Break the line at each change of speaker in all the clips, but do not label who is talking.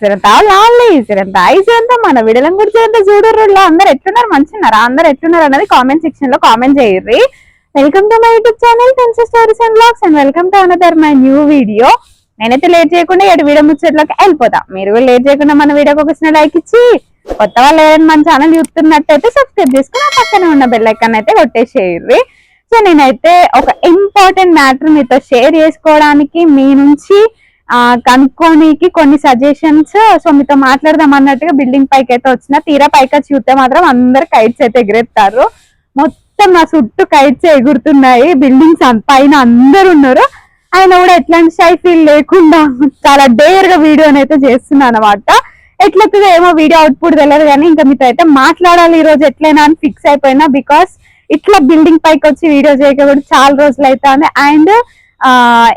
సిరంత లాలి సిరంత. ఐ సిరంత మన విడలం గురించి సిరంత చూడరు అందరు ఎట్లున్నారు? మంచిన్నారా అందరు ఎట్లున్నారు అన్నది కామెంట్ సెక్షన్లో comment చేయర్రి. Welcome to my YouTube channel Tennessee stories and blogs and welcome to another my new video నేనైతే లేట్ చేయకుండా ఎటు వీడియో ముచ్చట్లోకి వెళ్ళిపోతా మీరు కూడా లేట్ చేయకుండా మన వీడియోకి ఒక చిన్న లైక్ ఇచ్చి కొత్త వాళ్ళు ఏదైనా మన ఛానల్ చూస్తున్నట్టయితే సబ్స్క్రైబ్ చేసుకుని ఆ పక్కనే ఉన్న బెల్ ఐకాన్ అయితే కొట్టేసేయర్రి. సో నేనైతే ఒక ఇంపార్టెంట్ మ్యాటర్ మీతో షేర్ చేసుకోవడానికి మీ నుంచి కనుక్కోనికి కొన్ని సజెషన్స్ సో మీతో మాట్లాడదాం అన్నట్టుగా బిల్డింగ్ పైకి అయితే వచ్చిన తీరా పైకి వచ్చి చూస్తే మాత్రం అందరు కైట్స్ అయితే ఎగిరేస్తారు మొత్తం నా చుట్టూ కైట్స్ ఎగురుతున్నాయి బిల్డింగ్స్ పైన అందరు ఉన్నారు. ఆయన కూడా ఎట్లాంటి షై ఫీల్ లేకుండా చాలా డేర్గా వీడియోని అయితే చేస్తున్నాను అనమాట ఎట్లవుతుందో ఏమో వీడియో అవుట్పుట్ తెలియదు కానీ ఇంకా మీతో అయితే మాట్లాడాలి ఈ రోజు ఎట్లయినా అని ఫిక్స్ అయిపోయినా బికాస్ ఇట్లా బిల్డింగ్ పైకి వచ్చి వీడియో చేయకపోతే చాలా రోజులు అవుతుంది అండ్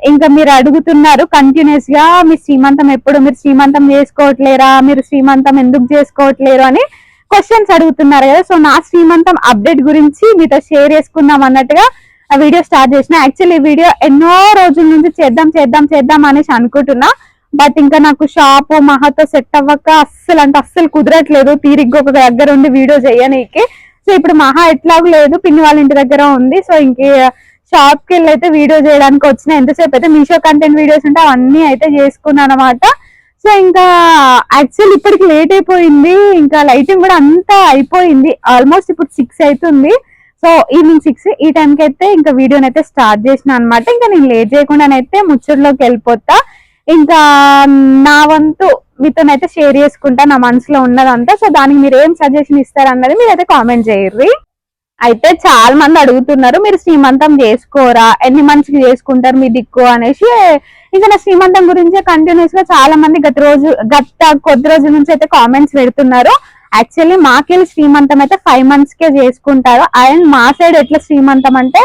ఇంకా మీరు అడుగుతున్నారు కంటిన్యూస్గా మీ శ్రీమంతం ఎప్పుడు? మీరు శ్రీమంతం చేసుకోవట్లేరా? మీరు శ్రీమంతం ఎందుకు చేసుకోవట్లేరు? అని క్వశ్చన్స్ అడుగుతున్నారు కదా. సో నా శ్రీమంతం అప్డేట్ గురించి మీతో షేర్ చేసుకుందాం అన్నట్టుగా ఆ వీడియో స్టార్ట్ చేసిన. యాక్చువల్లీ వీడియో ఎన్నో రోజుల నుంచి చేద్దాం చేద్దాం చేద్దాం అనేసి అనుకుంటున్నా. బట్ ఇంకా నాకు షాప్ మహాతో సెట్ అవ్వక అస్సలు అంటే అస్సలు కుదరట్లేదు. తీరిగ్గా ఒక దగ్గర ఉండి వీడియో చేయనీకి. సో ఇప్పుడు మహా ఎట్లాగూ లేదు. పిన్ని వాళ్ళ ఇంటి దగ్గర ఉంది. సో ఇంకే షాప్కి వెళ్ళి అయితే వీడియో చేయడానికి వచ్చిన ఎంతసేపు అయితే మీషో కంటెంట్ వీడియోస్ ఉంటే అవన్నీ అయితే చేసుకున్నాను అనమాట సో ఇంకా యాక్చువల్ ఇప్పటికి లేట్ అయిపోయింది. ఇంకా లైటింగ్ కూడా అంతా అయిపోయింది. ఆల్మోస్ట్ ఇప్పుడు సిక్స్ అవుతుంది. సో ఈవినింగ్ సిక్స్ ఈ టైంకి అయితే ఇంకా వీడియోని అయితే స్టార్ట్ చేసిన అనమాట ఇంకా నేను లేట్ చేయకుండానైతే ముచ్చట్లోకి వెళ్ళిపోతా. ఇంకా నా వంతు మీతోనైతే షేర్ చేసుకుంటా. నా మనసులో ఉన్నదంతా. సో దానికి మీరు ఏం సజెషన్ ఇస్తారన్నది మీరైతే కామెంట్ చేయర్రి. అయితే చాలా మంది అడుగుతున్నారు మీరు శ్రీమంతం చేసుకోరా? ఎన్ని మంత్స్కి చేసుకుంటారు మీ దిక్కు? అనేసి. ఇంకా నా శ్రీమంతం గురించి కంటిన్యూస్గా చాలా మంది గత రోజు గత కొద్ది రోజుల నుంచి అయితే కామెంట్స్ పెడుతున్నారు. యాక్చువల్లీ మాకెళ్ళి శ్రీమంతం అయితే ఫైవ్ మంత్స్ కే చేసుకుంటారు. అండ్ మా సైడ్ ఎట్లా శ్రీమంతం అంటే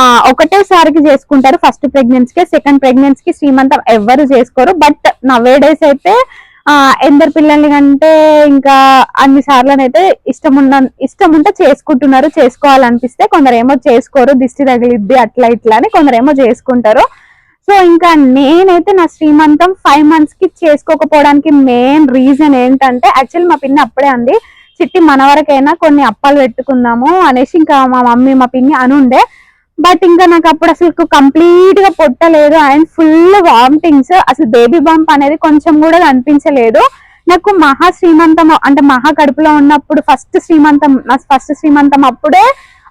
ఆ ఒకటేసారికి చేసుకుంటారు. ఫస్ట్ ప్రెగ్నెన్సీ కి సెకండ్ ప్రెగ్నెన్సీ కి శ్రీమంతం ఎవ్వరు చేసుకోరు. బట్ నవే డేస్ అయితే ఆ ఎందరు పిల్లల్ని కంటే ఇంకా అన్ని సార్లనైతే ఇష్టం ఉన్న ఇష్టం ఉంటే చేసుకుంటున్నారు చేసుకోవాలనిపిస్తే కొందరేమో చేసుకోరు దిష్టి తగిలిద్ది అట్లా ఇట్లా అని కొందరేమో చేసుకుంటారు. సో ఇంకా నేనైతే నా శ్రీమంతం ఫైవ్ మంత్స్కి చేసుకోకపోవడానికి మెయిన్ రీజన్ ఏంటంటే యాక్చువల్లీ మా పిన్ని అప్పుడే అంది చిట్టి మన వరకైనా కొన్ని అప్పాలు పెట్టుకుందాము అనేసి ఇంకా మా మమ్మీ మా పిన్ని అనుండే. బట్ ఇంకా నాకు అప్పుడు అసలు కంప్లీట్గా పొట్టలేదు. అండ్ ఫుల్ వామిటింగ్స్ అసలు బేబీ బంప్ అనేది కొంచెం కూడా కనిపించలేదు. నాకు మహా శ్రీమంతం అంటే మహా కడుపులో ఉన్నప్పుడు ఫస్ట్ శ్రీమంతం నా ఫస్ట్ శ్రీమంతం అప్పుడే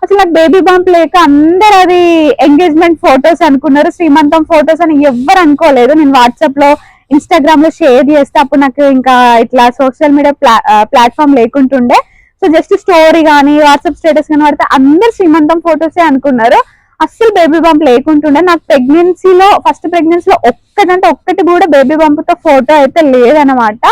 అసలు నాకు బేబీ బంప్ లేక అందరు అది ఎంగేజ్మెంట్ ఫొటోస్ అనుకున్నారు. శ్రీమంతం ఫొటోస్ అని ఎవ్వరు అనుకోలేదు. నేను వాట్సాప్లో ఇన్స్టాగ్రామ్లో షేర్ చేస్తే అప్పుడు నాకు ఇంకా ఇట్లా సోషల్ మీడియా ప్లా ప్లాట్ఫామ్ లేకుంటుండే. సో జస్ట్ స్టోరీ కానీ వాట్సాప్ స్టేటస్ కానీ పడితే అందరు శ్రీమంతం ఫొటోసే అనుకున్నారు. అస్సలు బేబీ బంప్ లేకుంటుండే. నాకు ప్రెగ్నెన్సీలో ఫస్ట్ ప్రెగ్నెన్సీలో ఒక్కటంటే ఒక్కటి కూడా బేబీ బంప్తో ఫోటో అయితే లేదనమాట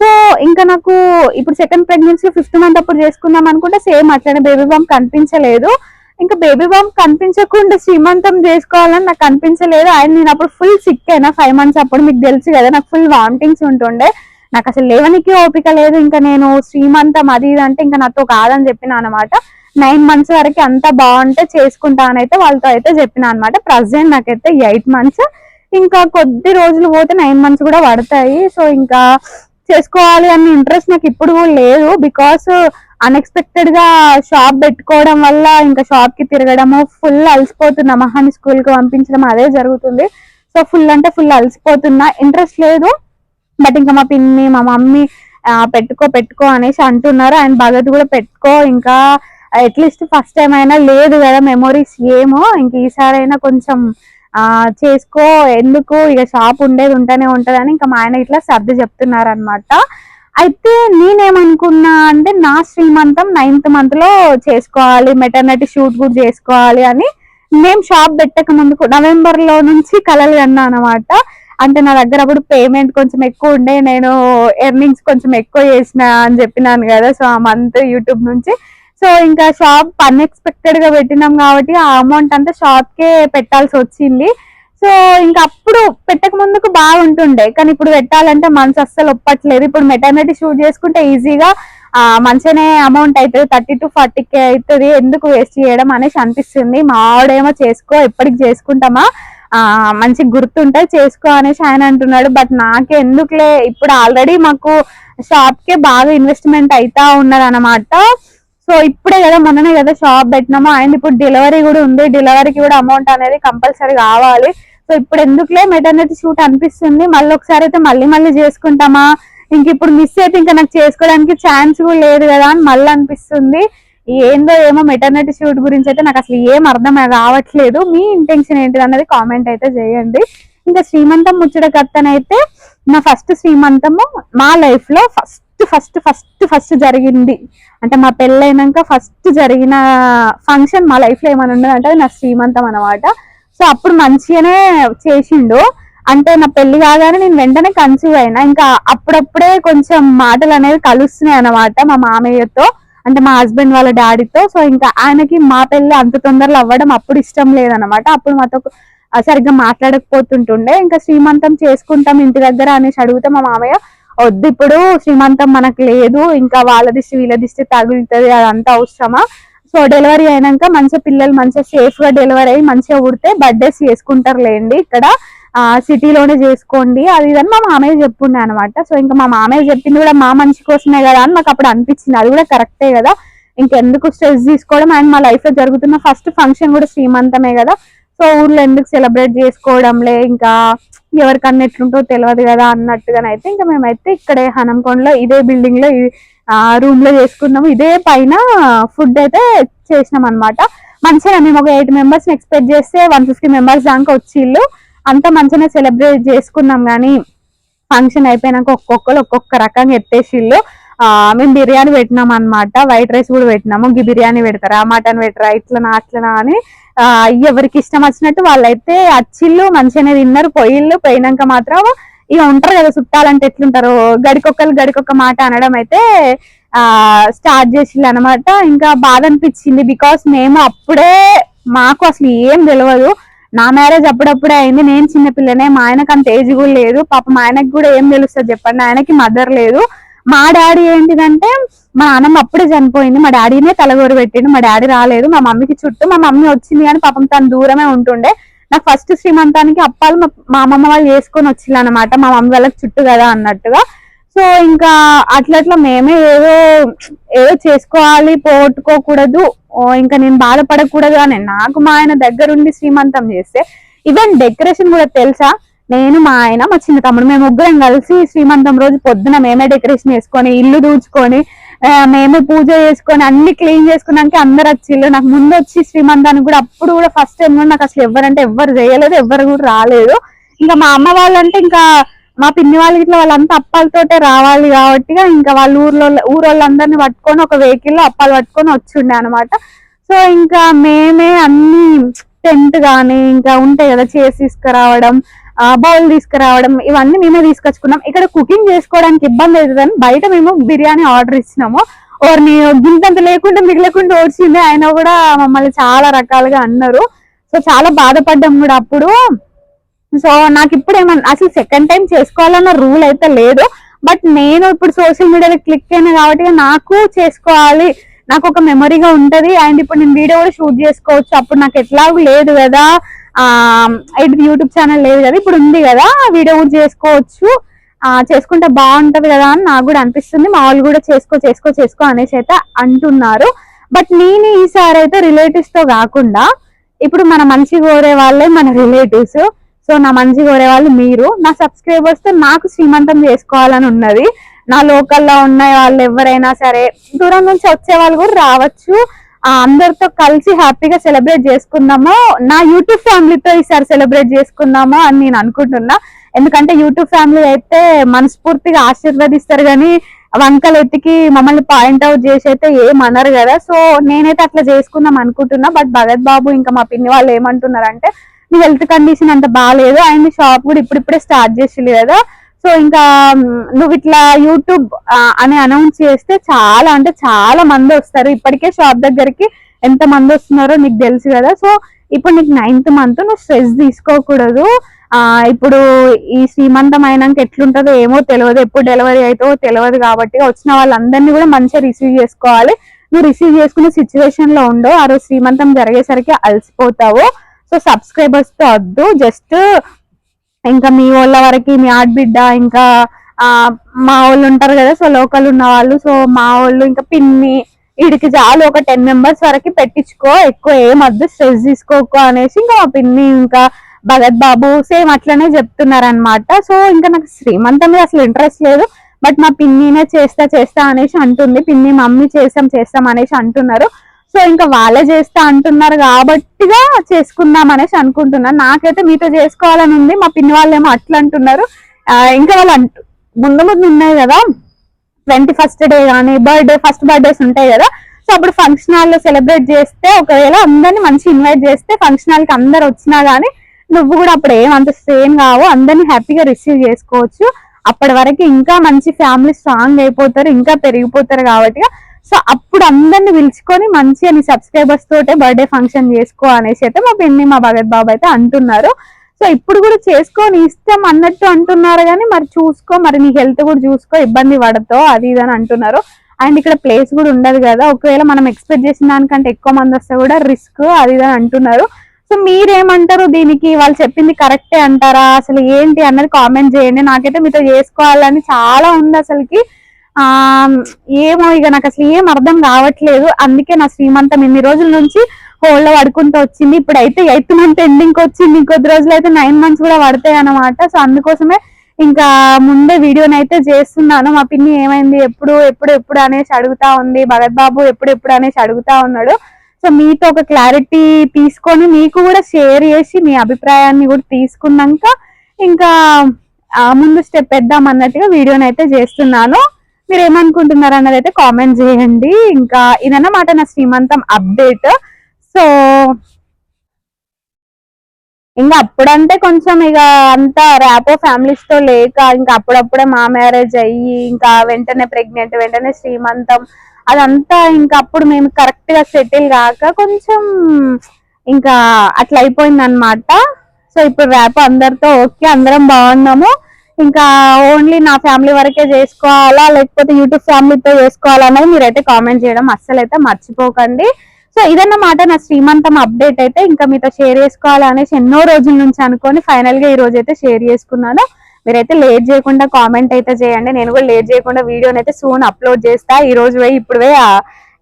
సో ఇంకా నాకు ఇప్పుడు సెకండ్ ప్రెగ్నెన్సీ ఫిఫ్త్ మంత్ అప్పుడు చేసుకుందాం అనుకుంటే సేమ్ అట్లనే బేబీ బంప్ కనిపించలేదు. ఇంకా బేబీ బంప్ కనిపించకుండా శ్రీమంతం చేసుకోవాలని నాకు కనిపించలేదు అండ్ నేను అప్పుడు ఫుల్ సిక్ అయినా ఫైవ్ మంత్స్ అప్పుడు మీకు తెలుసు కదా నాకు ఫుల్ వామిటింగ్స్ ఉంటుండే. నాకు అసలు లేవనికి ఓపిక లేదు. ఇంకా నేను శ్రీమంతం అది ఇది అంటే ఇంకా నాతో కాదని చెప్పిన అనమాట నైన్ మంత్స్ వరకు అంతా బాగుంటే చేసుకుంటానైతే వాళ్ళతో అయితే చెప్పిన అనమాట ప్రజెంట్ నాకైతే ఎయిట్ మంత్స్ ఇంకా కొద్ది రోజులు పోతే నైన్ మంత్స్ కూడా పడతాయి. సో ఇంకా చేసుకోవాలి అన్న ఇంట్రెస్ట్ నాకు ఇప్పుడు లేదు. బికాస్ అన్ఎక్స్పెక్టెడ్గా షాప్ పెట్టుకోవడం వల్ల ఇంకా షాప్కి తిరగడము ఫుల్ అలసిపోతున్నా. మహాని స్కూల్కి పంపించడం అదే జరుగుతుంది. సో ఫుల్ అంటే ఫుల్ అలసిపోతున్నా. ఇంట్రెస్ట్ లేదు. బట్ ఇంకా మా పిన్ని మా మమ్మీ పెట్టుకో పెట్టుకో అనేసి అంటున్నారు. అండ్ భగత్ కూడా పెట్టుకో ఇంకా అట్లీస్ట్ ఫస్ట్ టైం అయినా లేదు కదా మెమొరీస్ ఏమో. ఇంక ఈసారైనా కొంచెం ఆ చేసుకో. ఎందుకు? ఇక షాప్ ఉండేది ఉంటూనే అని ఇంకా మా ఆయన ఇట్లా సర్ది చెప్తున్నారు అనమాట అయితే నేనేమనుకున్నా అంటే నా శ్రీమంతం నైన్త్ మంత్లో చేసుకోవాలి మెటర్నిటీ షూట్ కూడా చేసుకోవాలి అని. మేము షాప్ పెట్టక ముందు నవంబర్లో నుంచి కలలు కన్నా అనమాట అంటే నా దగ్గర అప్పుడు పేమెంట్ కొంచెం ఎక్కువ ఉండే నేను ఎర్నింగ్స్ కొంచెం ఎక్కువ చేసిన అని చెప్పినాను కదా సో ఆ మంత్ యూట్యూబ్ నుంచి. సో ఇంకా షాప్ అన్ఎక్స్పెక్టెడ్గా పెట్టినాం కాబట్టి ఆ అమౌంట్ అంతా షాప్ కే పెట్టాల్సి వచ్చింది. సో ఇంకా అప్పుడు పెట్టక ముందుకు బాగుంటుండే కానీ ఇప్పుడు పెట్టాలంటే మనసు అస్సలు ఒప్పట్లేదు. ఇప్పుడు మెటర్నిటీ షూట్ చేసుకుంటే ఈజీగా ఆ మంచిగానే అమౌంట్ అవుతుంది థర్టీ టు ఫార్టీ కే అవుతుంది ఎందుకు వేస్ట్ చేయడం అనేసి అనిపిస్తుంది. మా ఆవిడేమో చేసుకో ఎప్పటికి చేసుకుంటామా? మంచి గుర్తుంటే చేసుకో అనేసి ఆయన అంటున్నాడు. బట్ నాకు ఎందుకులే ఇప్పుడు ఆల్రెడీ మాకు షాప్ కే బాగా ఇన్వెస్ట్మెంట్ అయితా ఉన్నది అనమాట సో ఇప్పుడే కదా మొన్ననే కదా షాప్ పెట్టినాము. ఆయన ఇప్పుడు డెలివరీ కూడా ఉంది. డెలివరీకి కూడా అమౌంట్ అనేది కంపల్సరీ కావాలి. సో ఇప్పుడు ఎందుకులే మెటర్నిటీ షూట్ అనిపిస్తుంది? మళ్ళీ ఒకసారి అయితే మళ్ళీ మళ్ళీ చేసుకుంటామా? ఇంక ఇప్పుడు మిస్ అయితే ఇంకా నాకు చేసుకోవడానికి ఛాన్స్ కూడా లేదు కదా అని మళ్ళీ అనిపిస్తుంది. ఏందో ఏమో మెటర్నిటీ షూట్ గురించి అయితే నాకు అసలు ఏం అర్థం రావట్లేదు. మీ ఇంటెన్షన్ ఏంటిది అన్నది కామెంట్ అయితే చేయండి. ఇంకా శ్రీమంతం ముచ్చట కత్తనైతే నా ఫస్ట్ శ్రీమంతము మా లైఫ్లో ఫస్ట్ ఫస్ట్ ఫస్ట్ ఫస్ట్ జరిగింది. అంటే మా పెళ్ళైనాక ఫస్ట్ జరిగిన ఫంక్షన్ మా లైఫ్లో ఏమైనా ఉండదు అంటే అది నా శ్రీమంతం అనమాట సో అప్పుడు మంచిగానే చేసిండు. అంటే నా పెళ్ళి కాగానే నేను వెంటనే కన్సీవ్ అయినా. ఇంకా అప్పుడప్పుడే కొంచెం మాటలు అనేవి కలుస్తున్నాయి అనమాట మా మామయ్యతో. అంటే మా హస్బెండ్ వాళ్ళ డాడీతో సో ఇంకా ఆయనకి మా పెళ్ళి అంత తొందరలో అవ్వడం అప్పుడు ఇష్టం లేదనమాట అప్పుడు మాతో సరిగ్గా మాట్లాడకపోతుంటుండే. ఇంకా శ్రీమంతం చేసుకుంటాం ఇంటి దగ్గర అనేసి అడిగితే మా మామయ్య వద్దు ఇప్పుడు శ్రీమంతం మనకు లేదు. ఇంకా వాళ్ళ దిష్టి వీళ్ళ దిష్టి తగులుతుంది. అదంతా అవసరమా? సో డెలివరీ అయినాక మంచిగా పిల్లలు మంచిగా సేఫ్గా డెలివరీ అయ్యి మంచిగా ఉడితే బర్త్డేస్ చేసుకుంటారు లేండి ఇక్కడ. సిటీలోనే చేసుకోండి అది ఇదని మా మామయ్య చెప్పుండే అనమాట సో ఇంకా మా మామయ్య చెప్పింది కూడా మా మంచి కోసమే కదా అని మాకు అప్పుడు అనిపించింది. అది కూడా కరెక్టే కదా. ఇంకెందుకు స్ట్రెస్ తీసుకోవడం అండ్ మా లైఫ్లో జరుగుతున్న ఫస్ట్ ఫంక్షన్ కూడా శ్రీమంతమే కదా. సో ఊర్లో ఎందుకు సెలబ్రేట్ చేసుకోవడంలే ఇంకా ఎవరికన్నా ఎట్లుంటో తెలియదు కదా అన్నట్టుగానైతే ఇంకా మేమైతే ఇక్కడే హనంకొండలో ఇదే బిల్డింగ్లో రూమ్లో చేసుకున్నాము. ఇదే పైన ఫుడ్ అయితే చేసినాం అనమాట మంచిగా మేము ఒక ఎయిట్ మెంబర్స్ ఎక్స్పెక్ట్ చేస్తే వన్ ఫిఫ్టీ మెంబర్స్ దాకా వచ్చిళ్ళు అంతా మంచిగానే సెలబ్రేట్ చేసుకున్నాం కానీ ఫంక్షన్ అయిపోయినాక ఒక్కొక్కరు ఒక్కొక్క రకంగా ఎత్తేసిళ్ళు. ఆ, మేము బిర్యానీ పెట్టినాం అన్నమాట. వైట్ రైస్ కూడా పెట్టినాము. గి బిర్యానీ పెడతారా? మటన్ పెట్టరా ఇట్లనా అట్లనా అని ఎవరికి ఇష్టం వచ్చినట్టు వాళ్ళైతే అచ్చిళ్ళు మంచిగానే తిన్నారు. పొయ్యిళ్ళు పోయినాక మాత్రం ఇక ఉంటారు కదా చుట్టాలంటే ఎట్లుంటారు? గడికొక్కరు గడికొక్క మాట అనడం అయితే ఆ స్టార్ట్ చేసిళ్ళు అనమాట ఇంకా బాధ అనిపించింది బికాస్ మేము అప్పుడే మాకు అసలు ఏం తెలియదు నా మ్యారేజ్ అప్పుడప్పుడే అయింది. నేను చిన్నపిల్లనే మా ఆయనకు అంత ఏజ్ కూడా లేదు. పాప మా ఆయనకి కూడా ఏం తెలుస్తుంది చెప్పండి. ఆయనకి మదర్ లేదు. మా డాడీ ఏంటిదంటే మా నాన్నమ్మ అప్పుడే చనిపోయింది. మా డాడీనే తలగోరు పెట్టిండు. మా డాడీ రాలేదు. మా మమ్మీకి చుట్టూ మా మమ్మీ వచ్చింది కానీ పాపం తను దూరమే ఉంటుండే. నాకు ఫస్ట్ శ్రీమంతానికి అప్పాలు మా- మా అమ్మమ్మ వాళ్ళు చేసుకొని వచ్చిల్లు అనమాట మా మమ్మీ వాళ్ళకి చుట్టూ కదా అన్నట్టుగా. సో ఇంకా అట్లా అట్లా మేమే ఏదో ఏదో చేసుకోవాలి పోగొట్టుకోకూడదు. ఓ ఇంకా నేను బాధపడకూడదు అని నాకు మా ఆయన దగ్గరుండి శ్రీమంతం చేస్తే ఈవెన్ డెకరేషన్ కూడా తెలుసా? నేను మా ఆయన మా చిన్న తమ్ముడు మేము ముగ్గురం కలిసి శ్రీమంతం రోజు పొద్దున మేమే డెకరేషన్ చేసుకొని ఇల్లు దూచుకొని మేమే పూజ చేసుకొని అన్ని క్లీన్ చేసుకున్నాక అందరు వచ్చిళ్ళు నాకు ముందు వచ్చి శ్రీమంతానికి కూడా అప్పుడు కూడా ఫస్ట్ టైం కూడా నాకు అసలు ఎవరంటే ఎవ్వరు చేయలేదు ఎవ్వరు కూడా రాలేదు. ఇంకా మా అమ్మ వాళ్ళంటే ఇంకా మా పిన్ని వాళ్ళ ఇట్లా వాళ్ళంతా అప్పాలతోటే రావాలి కాబట్టి ఇంకా వాళ్ళ ఊర్లో ఊరోళ్ళందరిని పట్టుకొని ఒక వెహికల్లో అప్పాలు పట్టుకొని వచ్చిండే అనమాట సో ఇంకా మేమే అన్ని టెంట్ కానీ ఇంకా ఉంటాయి కదా చేసి తీసుకురావడం బౌల్ తీసుకురావడం ఇవన్నీ మేమే తీసుకొచ్చుకున్నాం. ఇక్కడ కుకింగ్ చేసుకోవడానికి ఇబ్బంది అవుతుందని బయట మేము బిర్యానీ ఆర్డర్ ఇచ్చినాము. ఓర్ని గింతంత లేకుండా మిగలకుండా వచ్చింది ఆయన కూడా మమ్మల్ని చాలా రకాలుగా అన్నారు. సో చాలా బాధపడ్డాం కూడా అప్పుడు. సో నాకు ఇప్పుడు ఏమన్నా అసలు సెకండ్ టైం చేసుకోవాలన్న రూల్ అయితే లేదు. బట్ నేను ఇప్పుడు సోషల్ మీడియాలో క్లిక్ అయినా కాబట్టి నాకు చేసుకోవాలి. నాకు ఒక మెమరీగా ఉంటది. అండ్ ఇప్పుడు నేను వీడియో కూడా షూట్ చేసుకోవచ్చు. అప్పుడు నాకు ఎట్లాగూ లేదు కదా. యూట్యూబ్ ఛానల్ లేదు కదా. ఇప్పుడు ఉంది కదా. వీడియో కూడా చేసుకోవచ్చు. చేసుకుంటే బాగుంటది కదా అని నాకు కూడా అనిపిస్తుంది. మా వాళ్ళు కూడా చేసుకో చేసుకో చేసుకో అనేసి అయితే అంటున్నారు. బట్ నేను ఈసారి అయితే రిలేటివ్స్తో కాకుండా ఇప్పుడు మన మంచి కోరే వాళ్ళే మన రిలేటివ్స్ సో నా మంచి కోరే వాళ్ళు మీరు. నా సబ్స్క్రైబర్స్తో నాకు శ్రీమంతం చేసుకోవాలని ఉన్నది. నా లోకల్లో ఉన్న వాళ్ళు ఎవరైనా సరే దూరం నుంచి వచ్చే వాళ్ళు కూడా రావచ్చు. అందరితో కలిసి హ్యాపీగా సెలబ్రేట్ చేసుకుందాము. నా యూట్యూబ్ ఫ్యామిలీతో ఈసారి సెలబ్రేట్ చేసుకుందాము అని నేను అనుకుంటున్నా. ఎందుకంటే యూట్యూబ్ ఫ్యామిలీ అయితే మనస్ఫూర్తిగా ఆశీర్వదిస్తారు కానీ వంకలు ఎత్తికి మమ్మల్ని పాయింట్ అవుట్ చేసి అయితే ఏమనరు కదా. సో నేనైతే అట్లా చేసుకుందాం అనుకుంటున్నా. బట్ భగత్ బాబు ఇంకా మా పిన్ని వాళ్ళు ఏమంటున్నారంటే మీ హెల్త్ కండిషన్ అంత బాగాలేదు అండ్ షాప్ కూడా ఇప్పుడిప్పుడే స్టార్ట్ చేసింది కదా. సో ఇంకా నువ్వు ఇట్లా యూట్యూబ్ అని అనౌన్స్ చేస్తే చాలా అంటే చాలా మంది వస్తారు. ఇప్పటికే షాప్ దగ్గరికి ఎంత మంది వస్తున్నారో నీకు తెలుసు కదా. సో ఇప్పుడు నీకు నైన్త్ మంత్ నువ్వు స్ట్రెస్ తీసుకోకూడదు. ఆ ఇప్పుడు ఈ శ్రీమంతం అయినాక ఎట్లుంటుందో ఏమో తెలియదు ఎప్పుడు డెలివరీ అవుతుందో తెలియదు కాబట్టి వచ్చిన వాళ్ళందరినీ కూడా మంచిగా రిసీవ్ చేసుకోవాలి. నువ్వు రిసీవ్ చేసుకునే సిచ్యువేషన్లో ఉండవు. ఆ రోజు శ్రీమంతం జరిగేసరికి అలసిపోతావు. సో సబ్స్క్రైబర్స్తో వద్దు. జస్ట్ ఇంకా మీ వాళ్ళ వరకు మీ ఆడబిడ్డ ఇంకా మా వాళ్ళు ఉంటారు కదా సో లోకల్ ఉన్న వాళ్ళు సో మా వాళ్ళు ఇంకా పిన్ని వీడికి చాలు ఒక టెన్ మెంబర్స్ వరకు పెట్టించుకో ఎక్కువ ఏం వద్దు స్ట్రెస్ తీసుకోకు అనేసి ఇంకా మా పిన్ని ఇంకా భగత్ బాబు సేమ్ అట్లనే చెప్తున్నారనమాట సో ఇంకా నాకు శ్రీమంతం మీద అసలు ఇంట్రెస్ట్ లేదు. బట్ మా పిన్నినే చేస్తా చేస్తా అనేసి అంటుంది. పిన్ని మమ్మీ చేస్తాం చేస్తాం అనేసి అంటున్నారు. సో ఇంకా వాళ్ళే చేస్తా అంటున్నారు కాబట్టిగా చేసుకుందాం అనేసి అనుకుంటున్నాను. నాకైతే మీతో చేసుకోవాలని ఉంది. మా పిన్ని వాళ్ళేమో అట్లా అంటున్నారు. ఇంకా వాళ్ళు అంటు ముందు ముందు ఉన్నాయి కదా. ట్వంటీ ఫస్ట్ డే కానీ బర్త్డే ఫస్ట్ బర్త్డేస్ ఉంటాయి కదా. సో అప్పుడు ఫంక్షన్ హాల్లో సెలబ్రేట్ చేస్తే ఒకవేళ అందరిని మంచి ఇన్వైట్ చేస్తే ఫంక్షన్ హాల్కి అందరు వచ్చినా కానీ నువ్వు కూడా అప్పుడు ఏమంత సేమ్ కావు. అందరిని హ్యాపీగా రిసీవ్ చేసుకోవచ్చు. అప్పటి వరకు ఇంకా మంచి ఫ్యామిలీ స్ట్రాంగ్ అయిపోతారు ఇంకా పెరిగిపోతారు కాబట్టి సో అప్పుడు అందరిని పిలుచుకొని మంచిగా నీ సబ్స్క్రైబర్స్ తోటే బర్త్డే ఫంక్షన్ చేసుకో అనేసి అయితే మా పిన్ని మా భగత్ బాబు అయితే అంటున్నారు. సో ఇప్పుడు కూడా చేసుకొని ఇష్టం అన్నట్టు అంటున్నారు కానీ మరి చూసుకో మరి నీ హెల్త్ కూడా చూసుకో ఇబ్బంది పడతావు అది ఇది అని అంటున్నారు. అండ్ ఇక్కడ ప్లేస్ కూడా ఉండదు కదా ఒకవేళ మనం ఎక్స్పెక్ట్ చేసిన దానికంటే ఎక్కువ మంది వస్తే కూడా రిస్క్ అది ఇది అని అంటున్నారు. సో మీరేమంటారు దీనికి? వాళ్ళు చెప్పింది కరెక్టే అంటారా? అసలు ఏంటి అన్నది కామెంట్ చేయండి. నాకైతే మీతో చేసుకోవాలని చాలా ఉంది అసలుకి. ఆ ఏమో ఇక నాకు అసలు ఏం అర్థం కావట్లేదు. అందుకే నా శ్రీమంతం ఇన్ని రోజుల నుంచి హోల్డ్ పడుకుంటూ వచ్చింది. ఇప్పుడైతే ఎయిత్ మంత్ ఎండింగ్ వచ్చింది. ఇంకొద్ది రోజులు అయితే నైన్ మంత్స్ కూడా పడతాయి అన్నమాట. సో అందుకోసమే ఇంకా ముందే వీడియోని అయితే చేస్తున్నాను. మా పిన్ని ఏమైంది? ఎప్పుడు ఎప్పుడు ఎప్పుడు అనేసి అడుగుతా ఉంది. భగత్ బాబు ఎప్పుడు ఎప్పుడు అనేసి అడుగుతా ఉన్నాడు. సో మీతో ఒక క్లారిటీ తీసుకొని మీకు కూడా షేర్ చేసి మీ అభిప్రాయాన్ని కూడా తీసుకున్నాక ఇంకా ముందు స్టెప్ వేద్దాం అన్నట్టుగా వీడియోని అయితే చేస్తున్నాను. మీరు ఏమనుకుంటున్నారు అన్నది అయితే కామెంట్ చేయండి. ఇంకా ఇదన్నమాట నా శ్రీమంతం అప్డేట్ సో ఇంకా అప్పుడంటే కొంచెం ఇక అంతా ర్యాపో ఫ్యామిలీస్తో లేక ఇంకా అప్పుడప్పుడే మా మ్యారేజ్ అయ్యి ఇంకా వెంటనే ప్రెగ్నెంట్ వెంటనే శ్రీమంతం. అదంతా ఇంకా అప్పుడు మేము కరెక్ట్గా సెటిల్ కాక కొంచెం ఇంకా అట్లా అయిపోయింది అనమాట సో ఇప్పుడు ర్యాప్ అందరితో ఓకే అందరం బాగున్నాము. ఇంకా ఓన్లీ నా ఫ్యామిలీ వరకే చేసుకోవాలా? లేకపోతే యూట్యూబ్ ఫ్యామిలీతో చేసుకోవాలా అనేది మీరైతే కామెంట్ చేయడం అస్సలు అయితే మర్చిపోకండి. సో ఇదన్నమాట నా శ్రీమంతం అప్డేట్ అయితే. ఇంకా మీతో షేర్ చేసుకోవాలి అనేసి ఎన్నో రోజుల నుంచి అనుకొని ఫైనల్గా ఈ రోజు అయితే షేర్ చేసుకున్నాను. మీరైతే లేట్ చేయకుండా కామెంట్ అయితే చేయండి. నేను కూడా లేట్ చేయకుండా వీడియోని అయితే సూన్ అప్లోడ్ చేస్తా. ఈ రోజు పోయి ఇప్పుడు పోయి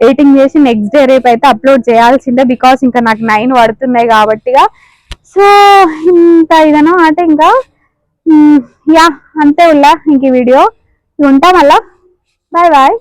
ఎడిటింగ్ చేసి నెక్స్ట్ డే రేపు అయితే అప్లోడ్ చేయాల్సిందే బికాస్ ఇంకా నాకు నైన్ పడుతున్నాయి కాబట్టిగా. సో ఇంత ఇదన్నమాట ఇంకా. యా అంతే ఉల్లా ఇంక వీడియో. ఉంటాం మళ్ళా? Bye bye.